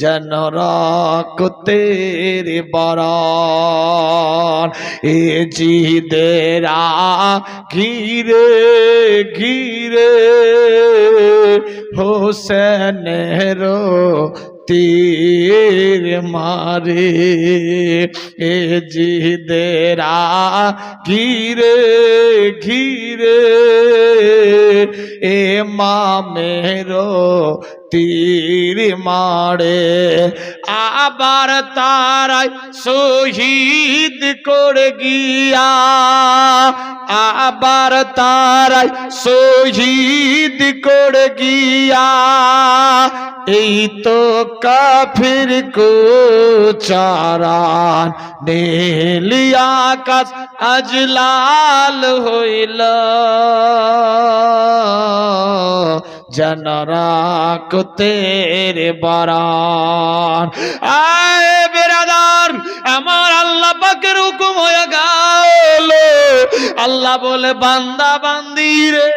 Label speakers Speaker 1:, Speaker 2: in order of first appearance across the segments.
Speaker 1: যেন রক্তের বরণ। এ জিদেরা ঘিরে ঘিরে, হোসেনের তীর মারে। এ জিদেরা ঘিরে ঘিরে, এ মামেরো তীর মারে। আবার তারাই শহীদ করে গিয়া, আবার তারাই শহীদ করে গিয়া। এই তো কাফির কো চারান নীলিয়া আকাশ আজ লাল হইল। জনরাক তেরে বরান। আয় বেরাদার, আমার আল্লাহ পাকের হুকুম হয়ে গেল। আল্লাহ বলে, বান্দা বান্দি রে।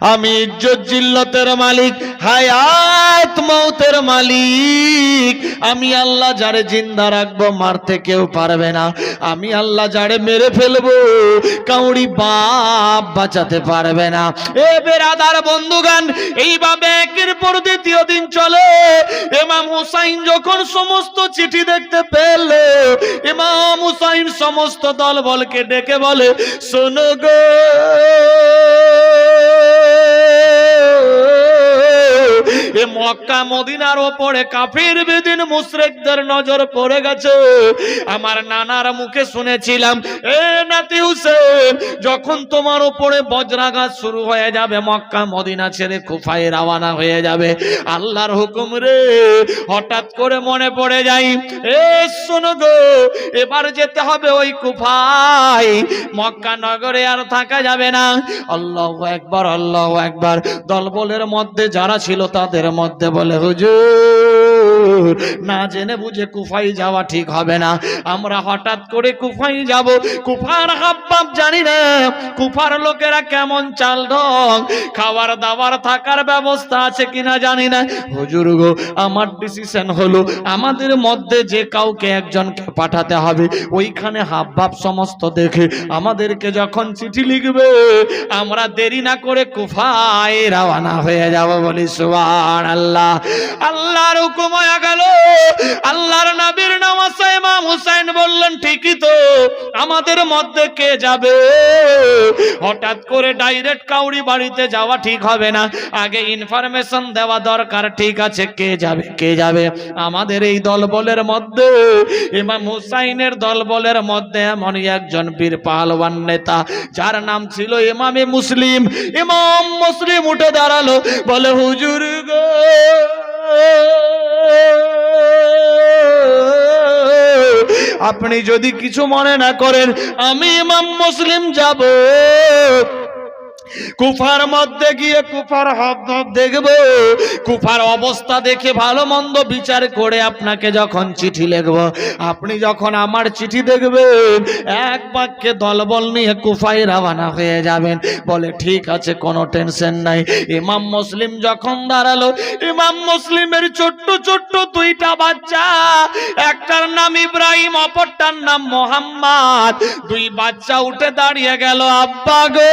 Speaker 1: আমি ইজ্জত জিল্লতের মালিক, হায়াত মৌতের মালিক। আমি আল্লাহ যারে জিন্দা রাখব, মারতে কেউ পারবে না। আমি আল্লাহ যারে মেরে ফেলব, কাউরি বাপ বাঁচাতে পারবে না। এ বেরাদার বন্ধুগান, এইভাবে একের পর দ্বিতীয় দিন চলে। ইমাম হুসাইন যখন সমস্ত চিঠি দেখতে পেল, ইমাম হুসাইন সমস্ত দল বলকে ডেকে বলে, শোনো গো এ মক্কা মদিনার ওপরে কাফির বেদিন নজর পড়ে গেছে। আমার নানার মুখে শুনেছিলাম, এ নাতি হুসেন, যখন তোমার ওপরে বজ্রাঘাত শুরু হয়ে যাবে, মক্কা মদিনা ছেড়ে কুফায় রাওয়ানা হয়ে যাবে। আল্লাহর হুকুম রে, হঠাৎ করে মনে পড়ে যাই এ শোনো এবার যেতে হবে ওই কুফায়, মক্কা নগরে আর থাকা যাবে না। আল্লাহ একবার আল্লাহ একবার দলবলের মধ্যে যারা ছিল তাদের মধ্যে বলে হুজুর! না জেনে বুঝে কুফাই যাওয়া ঠিক হবে না। আমরা হঠাৎ করে কুফাই যাব। কুফার হাব্বাব জানি না। কুফার লোকেরা কেমন চাল ঢং। খাবার দাবার থাকার ব্যবস্থা আছে কিনা জানি না। হুজুর গো, আমার ডিসিশন হলো, আমাদের মধ্যে যে কাউকে একজনকে পাঠাতে হবে, ওইখানে হাবভাব সমস্ত দেখে আমাদেরকে যখন চিঠি লিখবে, আমরা দেরি না করে কুফায় রওনা হয়ে যাব বলি সুবহান আল্লাহ আল্লাহর হুকুম গেল। আল্লাহর নবীর নামাজ হুসাইন বললেন, ঠিকই তো, আমাদের মধ্যে কে যাবে? হঠাৎ করে ডাইরেক্ট কাউরি বাড়িতে যাওয়া ঠিক হবে না। আগে ইনফরমেশন দেওয়া দরকার, ঠিক আছে, কে যাবে কে যাবে? আমাদের এই দলবলের মধ্যে, ইমাম হুসাইনের দলবলের মধ্যে এমনই একজন বীর পাহলওয়ান নেতা, যার নাম ছিল ইমামে মুসলিম। ইমাম মুসলিম উঠে দাঁড়াল, বলে, হুজুর গো আপনি যদি কিছু মনে না করেন আমি ইমাম মুসলিম যাব। কুফার মধ্যে গিয়ে কুফার হব দেখব। কুফার অবস্থা দেখে ভালো মন্দ বিচার করে আপনাকে যখন চিঠি লিখব, আপনি যখন আমার চিঠি দেখবেন, এক বাক্যে দলবল নিয়ে কুফায় রাওয়ানা হয়ে যাবেন। বলে, ঠিক আছে, কোনো টেনশন নাই। ইমাম মুসলিম যখন দাঁড়াল, ইমাম মুসলিমের ছোট্ট ছোট্ট দুইটা বাচ্চা, একটার নাম ইব্রাহিম, অপরটার নাম মোহাম্মদ। দুই বাচ্চা উঠে দাঁড়িয়ে গেল, আব্বা গো!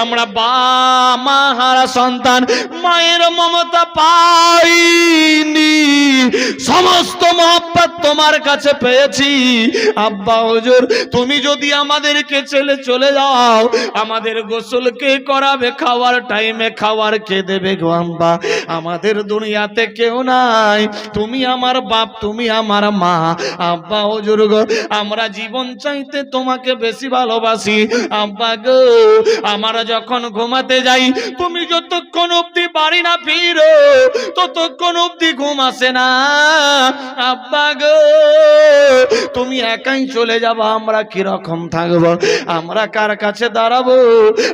Speaker 1: আমরা বা হারা সন্তান, মায়ের মমতা পাইনি। সমস্ত মহব্বত তোমার কাছে পেয়েছি। আব্বা, হুজুর, তুমি যদি আমাদেরকে ছেলে চলে যাও, আমাদের গোসল কে করাবে? খাওয়ার টাইমে খাওয়ার কে দেবে গো আম্বা আমাদের দুনিয়াতে কেউ নাই। তুমি আমার বাপ, তুমি আমার মা। আব্বা, হুজুর গো, আমরা জীবন চাইতে তোমাকে বেশি ভালোবাসি। আব্বা গো, আমরা যখন ঘুমাতে যাই, তুমি যতক্ষণ অব্দি বাড়ি না ফিরো, ততক্ষণ অব্দি ঘুম আসে না। আব্বা গো, তুমি একাই চলে যাব, আমরা কীরকম থাকব? আমরা কার কাছে দাঁড়াবো?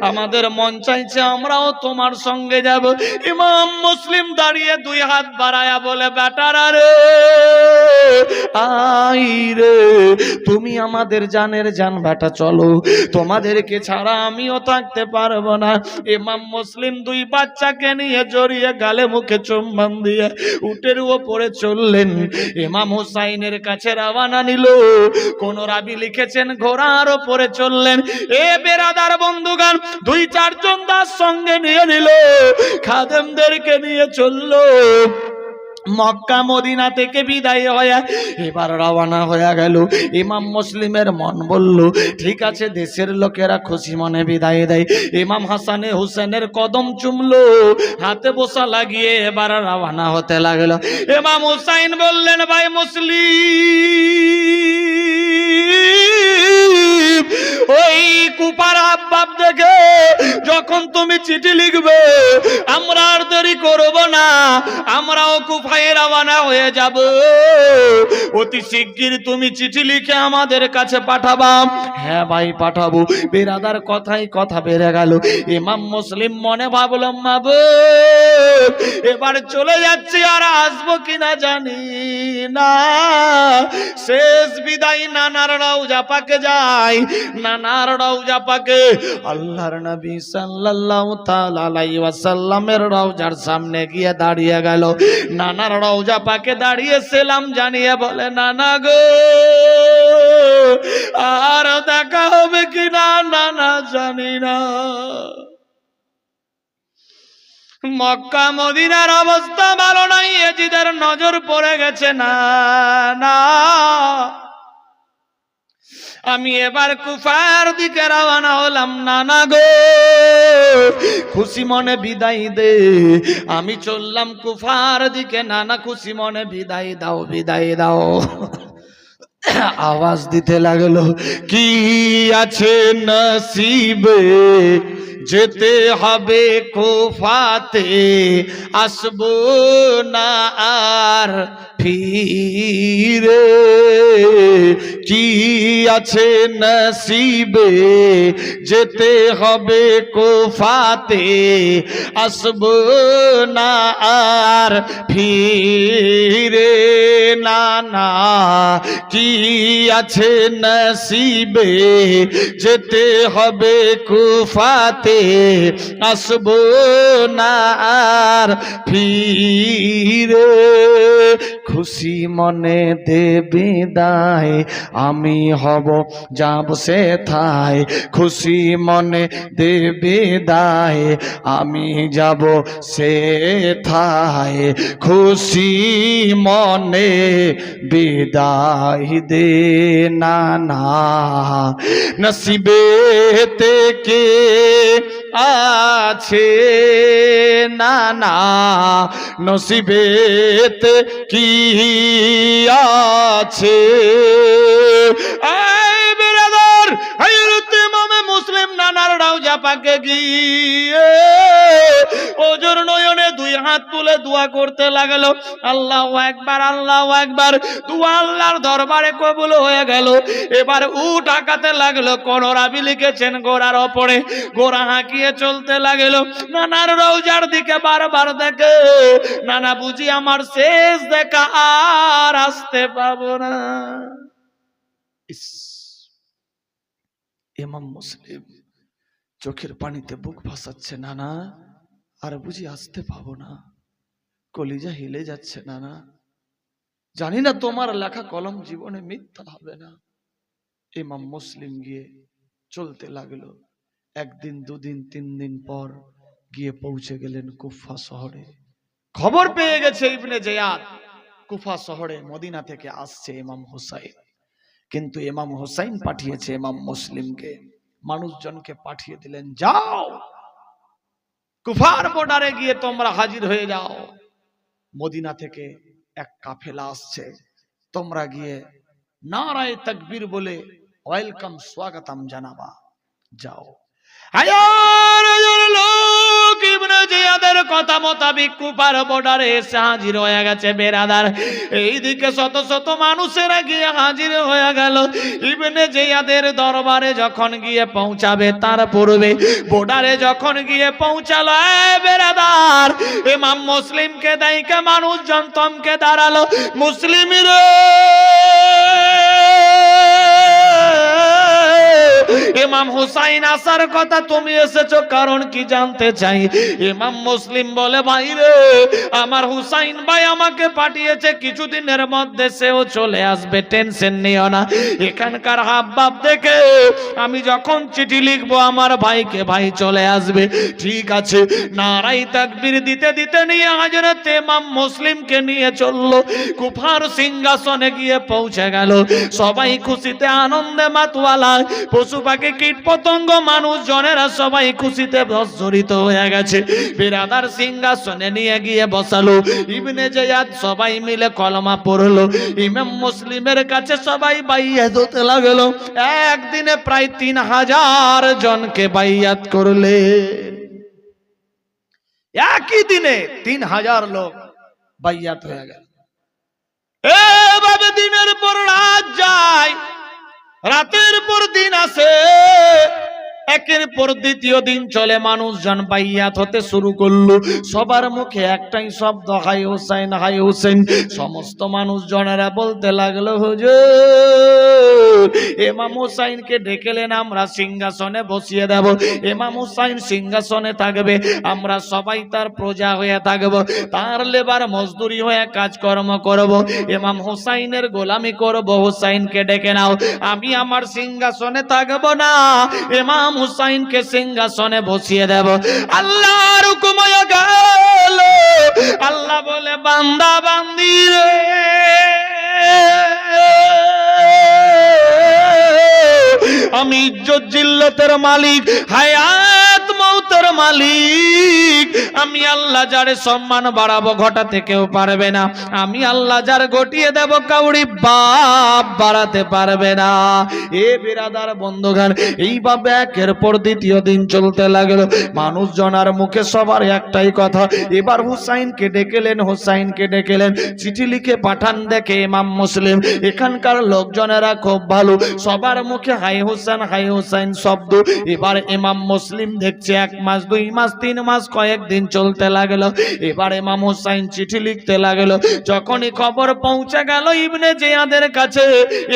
Speaker 1: আমাদের মন চাইছে আমরাও তোমার সঙ্গে যাব। ইমাম মুসলিম দাঁড়িয়ে দুই হাত বাড়ায়া বলে, বেটারা রে, আই রে, তুমি আমাদের জানের জান, বেটা, চলো। তোমাদেরকে ছাড়া আমিও থাকতে পারব না। ইমাম মুসলিম দুই বাচ্চাকে নিয়ে জড়িয়ে গালে মুখে চুম্বন দিয়ে উটের ওপরে চললেন। ইমাম হুসাইনের কাছে রাওয়ানা নিল। কোন রাবি লিখেছেন, ঘোড়ার ওপরে চললেন। এ বেরাদার বন্ধুগান, দুই চারজন দাস সঙ্গে নিয়ে নিল। খাদেমদেরকে নিয়ে চলল। মক্কা মদিনা থেকে বিদায় হয়ে এবার রওনা হয়ে গেল। ইমাম মুসলিমের মন বলল, ঠিক আছে, দেশের লোকেরা খুশি মনে বিদায় দেয়। ইমাম হাসানে হুসেনের কদম চুমলো, হাতে বসা লাগিয়ে এবার রওনা হতে লাগল। ইমাম হুসাইন বললেন, ভাই মুসলিম যখন তুমি চিঠি লিখবে, আমরা আর দেরি করব না, আমরাও কুফায় রওনা হয়ে যাব। অতি শিগগির তুমি চিঠি লিখে আমাদের কাছে পাঠাবা। হ্যাঁ ভাই, পাঠাবো। বেরাদার কথাই কথা বেড়ে গেল। ইমাম মুসলিম মনে ভাবলাম মাবো এবার চলে যাচ্ছি আর আসব কিনা জানি না। শেষ বিদায় নানার রওজা পাকে যাই, নানার রওজা পাকে। আল্লাহর নবী সাল্লাল্লাহু তাআলা আলাইহি ওয়াসাল্লামের রওজার সামনে গিয়ে দাঁড়িয়ে গেল। নানার রওজা পাকে দাঁড়িয়ে সেলাম জানিয়ে বলে, নানা গো, আর দেখা হবে কিনা? নানা জানি না। মক্কা মদিনার অবস্থা ভালো নাই, এজিদের নজর পড়ে গেছে। না না। আমি এবার কুফার দিকে রওনা হলাম। নানা গো, খুশি মনে বিদায় দে। আমি চললাম কুফার দিকে। নানা খুশি মনে বিদায় দাও বিদায় দাও। আওয়াজ দিতে লাগল, কি আছে নসিবে? যেতে হবে কোফাতে, আসব না আর ফিরে। কি আছে নসিবে? যেতে হবে কোফাতে, আসব না আর ফিরে। না না, কি আছে নসিবে? যেতে হবে কুফাতে আসব না আর ফিরে। খুশি মনে দেবে দায় আমি হব যাব সে থায় খুশি মনে দেবে দায় আমি যাব সে থায় খুশি মনে বিদায় দে না না। নসিবে কে আছে। না না নসিবেত কি আছে? মুসলিম নানার রাউজা পাকে গিয়ে। ওজোর নয়নে দুই হাত তুলে দোয়া করতে লাগল। আল্লাহ একবার আল্লাহ একবার দোয়া আল্লাহর দরবারে কবুল হয়ে গেল। এবার উট আঁকাতে লাগল কোন রাবি লিখেছেন গোড়ার ওপরে। গোড়া হাঁকিয়ে চলতে লাগল, নানার রৌজার দিকে বারবার দেখে। নানা বুঝি আমার শেষ দেখা আর আসতে পাবো না। ইমাম মুসলিম, চোখের পানিতে বুক ভাসাচ্ছে, নানা। আর বুঝি আসতে পাবো না। কলিজা হিলে যাচ্ছে না না জানি না তোমার লেখা কলম জীবনে মিথ্যা হবে না। ইমাম মুসলিম গিয়ে চলতে লাগল। একদিন, দুদিন তিন দিন পর গিয়ে পৌঁছে গেলেন কুফা শহরে। খবর পেয়ে গেছে ইবনে জয়াদ। কুফা শহরে মদিনা থেকে আসছে ইমাম হুসাইন। কিন্তু ইমাম হুসাইন পাঠিয়েছে ইমাম মুসলিমকে। মানুষজনকে পাঠিয়ে দিলেন, যাও! কুফার বর্ডারে গিয়ে তোমরা হাজির হয়ে যাও। মদিনা থেকে এক কাফেলা আসছে। তোমরা গিয়ে নারায় তকবীর বলে, ওয়েলকাম, স্বাগতম জানাবা। যাও। হাজার জিয়াদের কথা মোতাবিক কুপার বর্ডারে এসে হাজির হয়ে গেছে বেরাদার। এইদিকে শত শত মানুষেরা গিয়ে হাজির হয়ে গেল। জিয়াদের দরবারে যখন গিয়ে পৌঁছাবে, তার পূর্বে বর্ডারে যখন গিয়ে পৌঁছালো বেরাদার, ইমাম মুসলিমকে দাইকে মানুষজন তমকে দাঁড়াল। মুসলিমের ইমাম হুসাইন আসার কথা তুমি এসেছ, কারণ কি জানতে চাই? ইমাম মুসলিম বলে, ভাই রে, আমার হুসাইন ভাই আমাকে পাঠিয়েছে, কিছুদিনের মধ্যে সেও চলে আসবে, টেনশন নিও না। এখানকার হাবভাব দেখে আমি যখন চিঠি লিখব, আমার ভাইকে, ভাই চলে আসবে। ঠিক আছে। নারাই তাকবীর দিতে দিতে নিয়ে হাজরত ইমাম মুসলিমকে নিয়ে চলল। কুফার সিংহাসনে গিয়ে পৌঁছে গেল। সবাই খুশিতে আনন্দে মাতওয়ালা পশু কীট পতঙ্গ মানুষ জনেরা সবাই খুশিতে হয়ে গেছে। বিরাদার সিংহাসনে নিয়ে গিয়ে বসালো। ইবনে জায়াদ সবাই মিলে কলমা পড়ল। ইমাম মুসলিমের কাছে সবাই বাইয়াত হতে লাগল। একদিনে প্রায় তিন হাজার জনকে বাইয়াত করলে। একই দিনে তিন হাজার লোক বাইয়াত হয়ে গেল। এভাবে দিনের পর রাত যায়। রাতের পর দিন আসে। একের পর দ্বিতীয় দিন চলে মানুষজন বাইয়াত হতে শুরু করল। সবার মুখে একটাই শব্দ হাই হোসেন হাই হোসেন সমস্ত মানুষজনেরা বলতে লাগল, হুজুর এমাম হুসাইনকে ডেকেলেন, আমরা সিংহাসনে বসিয়ে দেব। এমাম হুসাইন সিংহাসনে থাকবে, আমরা সবাই তার প্রজা হয়ে থাকব। তার লেবার মজদুরি হয়ে কাজকর্ম করব। এমাম হুসাইনের গোলামি করব, হুসাইনকে ডেকে নাও। আমি আমার সিংহাসনে থাকব না। এমাম হুসাইনকে সিংহাসনে বসিয়ে দেব। আল্লাহর হুকুম হয়ে গেল। আল্লাহ বলে, বান্দা, বান্দি রে। আমি ইজ্জত জিল্লতের মালিক, হায়াত মৌতের মালিক। আমি আল্লাহ যারে সম্মান বাড়াবো ঘটাতে কেউ পারবে না। আমি আল্লাহ যার গটিয়ে দেব কাউরি বাপ বাড়াতে পারবে না। এ বিরাদার বন্ধুগান এইভাবে একের পর দ্বিতীয় দিন চলতে লাগল। মানুষজন আর মুখে সবার একটাই কথা, এবার হুসাইনকে ডেকেলেন হুসাইনকে ডেকেলেন, চিঠি লিখে পাঠান দেখে ইমাম মুসলিম। এখানকার লোকজনেরা খুব ভালো, সবার মুখে হাই হুসাইন হাই হুসাইন শব্দ। এবার ইমাম মুসলিম দেখছে এক মাস, দুই মাস, তিন মাস, কয়েকদিন চলতে লাগল। এবারে মাম হোসাইন চিঠি লিখতে লাগল। যখনই খবর পৌঁছে গেল ইবনে জিয়াদের কাছে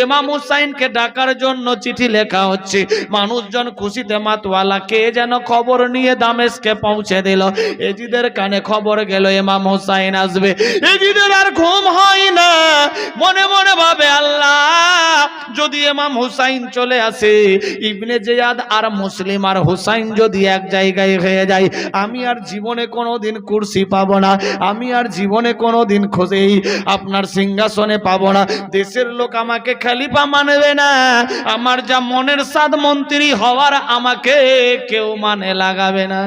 Speaker 1: ইমাম হুসাইনকে ডাকার জন্য চিঠি লেখা হচ্ছে। মানুষজন খুশিতে মাতওয়ালা কে যেন খবর নিয়ে দামেশকে পৌঁছে দিল। এজিদের কানে খবর গেল ইমাম হোসাইন আসবে। এজিদের আর ঘুম যদি ইমাম হুসাইন চলে আসে, ইবনে জিয়াদ আর মুসলিম আর হুসাইন যদি এক জায়গায় হয়ে যায়, আমি আর জীবনে কোনোদিন কুর্সি পাবো না, আমি আর জীবনে কোনোদিন খোঁজেই আপনার সিংহাসনে পাবো না। দেশের লোক আমাকে খালিফা মানবে না। আমার যা মনের সাদ মন্ত্রী হওয়ার আমাকে কেউ মানে লাগাবে না।